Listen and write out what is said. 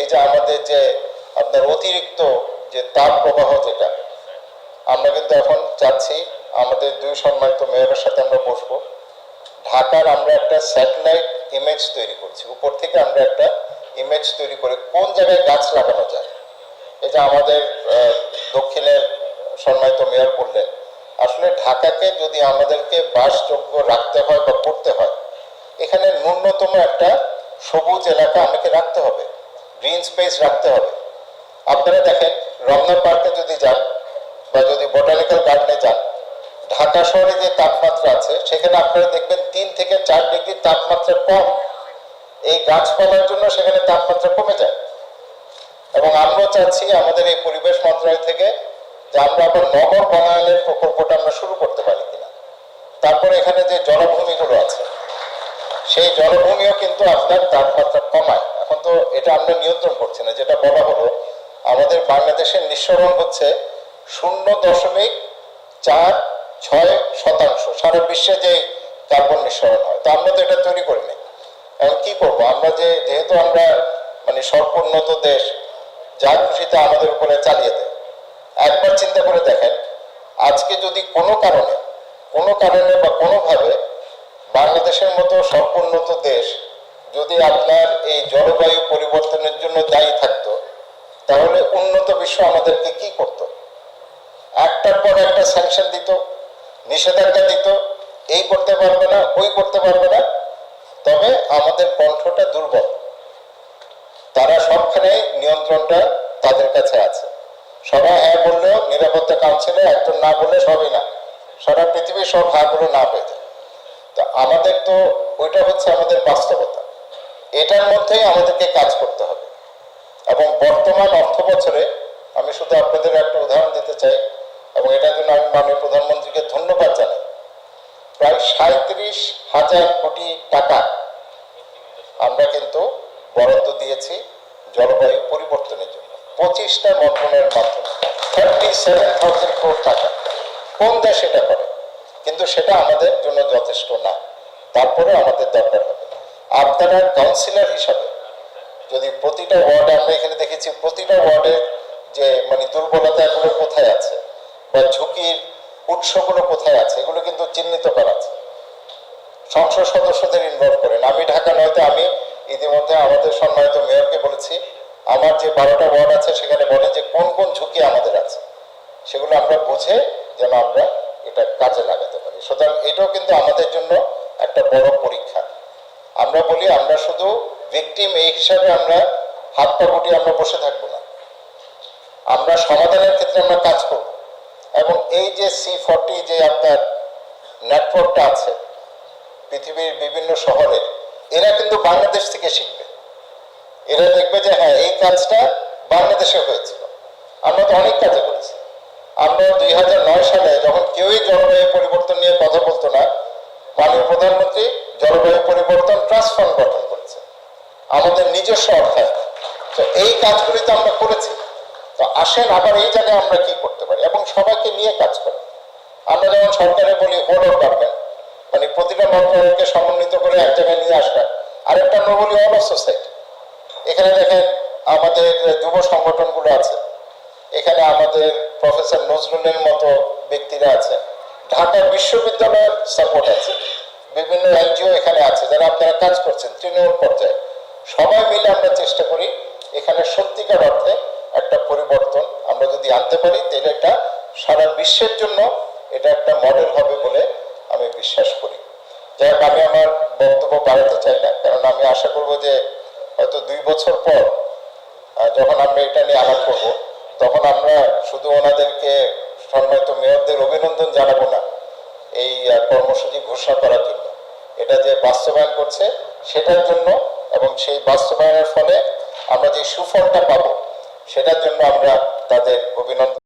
এই যে আমাদের যে আপনার অতিরিক্ত যে তাপ প্রবাহ যেটা, আমরা কিন্তু এখন চাচ্ছি আমাদের দুই সম্মানিত মেয়রের সাথে আমরা বসবো। ঢাকার আমরা একটা স্যাটেলাইট ইমেজ তৈরি করছি। উপর থেকে আমরা একটা ইমেজ তৈরি করে কোন জায়গায় গাছ লাগানো যায়। এটা আমাদের দক্ষিণের সম্মানিত মেয়র বললেন, আসলে ঢাকাকে যদি আমাদেরকে বাসযোগ্য রাখতে হয় বা করতে হয়, এখানে ন্যূনতম একটা সবুজ এলাকা আমাকে রাখতে হবে। গ্রিন স্পেস রাখতে হবে। আপনারা দেখেন, রমনা পার্কে যদি যান বা যদি বোটানিক্যাল গার্ডেনে যান, ঢাকা শহরে যে তাপমাত্রা আছে, সেখানে আপনারা দেখবেন তিন থেকে চার ডিগ্রি তাপমাত্রা কম। এই গাছপালার জন্য সেখানে তাপমাত্রা কমে যায়। এবং আমরা চাচ্ছি আমাদের এই পরিবেশ মন্ত্রণালয় থেকে যে আমরা আবার নগর বনায়নের প্রকল্পটা আমরা শুরু করতে পারি কিনা। তারপরে এখানে যে জলভূমিগুলো আছে, সেই জলভূমিও কিন্তু আপনার তাপমাত্রা কমায়। এখন তো এটা আমরা নিয়ন্ত্রণ করছি না, যেটা বলা হলো, আমাদের বাংলাদেশের নিঃসরণ হচ্ছে শূন্য দশমিক চার ছয় শতাংশ, সারা বিশ্বে যে কার্বন নিঃসরণ হয়। তো আমরা তো এটা তৈরি করি নাই। এখন কি করব? আমরা যে, যেহেতু আমরা মানে সর্বোন্নত দেশ যা খুশিতে আমাদের উপরে চালিয়ে দেয়। একবার চিন্তা করে দেখেন, আজকে যদি কোনো কারণে কোনো কারণে বা কোনোভাবে বাংলাদেশের মতো দেশ যদি আপনার এই জলবায়ু পরিবর্তনের জন্য দায়ী থাকতো, তাহলে উন্নত বিশ্ব আমাদেরকে কি করত? একটার পর একটা স্যাংশন দিত, নিষেধাজ্ঞা দিত, এই করতে পারবে না, ওই করতে পারবে না, তবে আমাদের কণ্ঠটা দুর্বল। তারা সবখানে নিয়ন্ত্রণটা তাদের কাছে আছে। সবাই হ্যাঁ বললেও নিরাপত্তা কাউন্সিলে একজন না বললে সবই না। সারা পৃথিবীর সব হাগুলো না হয়ে যায় তো আমাদের তো ওইটা হচ্ছে আমাদের বাস্তবতা। এটার মধ্যেই আমাদেরকে কাজ করতে হবে। এবং বর্তমান অর্থ বছরে আমি শুধু আপনাদের একটা উদাহরণ দিতে চাই, এবং এটার জন্য আমি মাননীয় প্রধানমন্ত্রীকে ধন্যবাদ জানাই। প্রায় সাঁত্রিশ হাজার কোটি টাকা আমরা কিন্তু বরাদ্দ দিয়েছি জলবায়ু পরিবর্তনের জন্য, পঁচিশটা মন্ত্রণালয়ের মাধ্যমে। সেভেন টাকা। কোন দেশ এটা করে? কিন্তু সেটা আমাদের জন্য যথেষ্ট না। তারপরে আমাদের দরকার হবে। আপনারা কাউন্সিলর হিসাবে। যদি প্রতিটা ওয়ার্ডে, আমরা এখানে দেখেছি প্রতিটা ওয়ার্ডের যে মানে দুর্বলতাগুলো কোথায় আছে? বা ঝুঁকির উৎসগুলো কোথায় আছে? এগুলো কিন্তু চিহ্নিত করা আছে। সংসদ সদস্যদের ইনভলভ করেন। আমি ঢাকা নয়তো, আমি ইতিমধ্যে আমাদের সম্মানিত মেয়রকে বলেছি, আমার যে বারোটা ওয়ার্ড আছে, সেখানে বলে যে, কোন কোন ঝুঁকি আমাদের আছে? সেগুলো আমরা বুঝে যেন আমরা এটা কাজে লাগাতে পারি। সুতরাং এটাও কিন্তু আমাদের জন্য একটা বড় পরীক্ষা। আমরা বলি, আমরা শুধু ভিকটিম এই হিসাবে আমরা হাত পা গুটিয়ে আমরা বসে থাকব না। আমরা সমাধানের ক্ষেত্রে আমরা কাজ করব। এবং এই যে সি ফর্টি যে আপনার নেটওয়ার্কটা আছে, পৃথিবীর বিভিন্ন শহরে, এরা কিন্তু বাংলাদেশ থেকে শিখবে। এরা দেখবে যে হ্যাঁ এই কাজটা বাংলাদেশে হয়েছিল। আমরা তো অনেক কাজে করেছি। আমরা দুই হাজার নয় সালে যখন কেউই জলবায়ু পরিবর্তন নিয়ে কথা বলতো না মাননীয় প্রধানমন্ত্রী জলবায়ু পরিবর্তন ট্রাস্ট ফান্ড গঠন করেছে। আমাদের নিজস্ব অর্থায়ন। তো এই কাজগুলি তো আমরা করেছি। তো আসেন আবার এই জায়গায় আমরা কি করতে পারি? এবং সবাইকে নিয়ে কাজ করি আমরা যেমন সরকারে বলি হোল অফ গভর্নমেন্ট মানে প্রতিটা মন্ত্রণালয়কে সমন্বিত করে এক জায়গায় নিয়ে আসা। আরেকটা আমরা বলি অল অফ সোসাইটি এখানে দেখেন আমাদের যুব সংগঠনগুলো আছে। এখানে আমাদের প্রফেসর নজরুলের মতো ব্যক্তিরা আছে। ঢাকা বিশ্ববিদ্যালয়ের সাপোর্ট বিভিন্ন এনজিও এখানে আছে, যারা আপনারা কাজ করছেন, তৃণমূল পর্যায়ে। সবাই মিলে আমরা চেষ্টা করি এখানে সত্যিকার অর্থে একটা পরিবর্তন আমরা যদি আনতে পারি, তাহলে এটা সারা বিশ্বের জন্য এটা একটা মডেল হবে বলে আমি বিশ্বাস করি। যাই হোক, আমি আমার বক্তব্য বাড়াতে চাই না, কারণ আমি আশা করব যে হয়তো দুই বছর পর যখন আমরা এটা নিয়ে আলাপ করব, তখন আমরা শুধু ওনাদেরকে সম্মানিত মেয়রদের অভিনন্দন জানাব না এই কর্মসূচি ঘোষণা করার জন্য। এটা যে বাস্তবায়ন করছে, সেটার জন্য এবং সেই বাস্তবায়নের ফলে আমরা যে সুফলটা পাবো, সেটার জন্য আমরা তাদের অভিনন্দন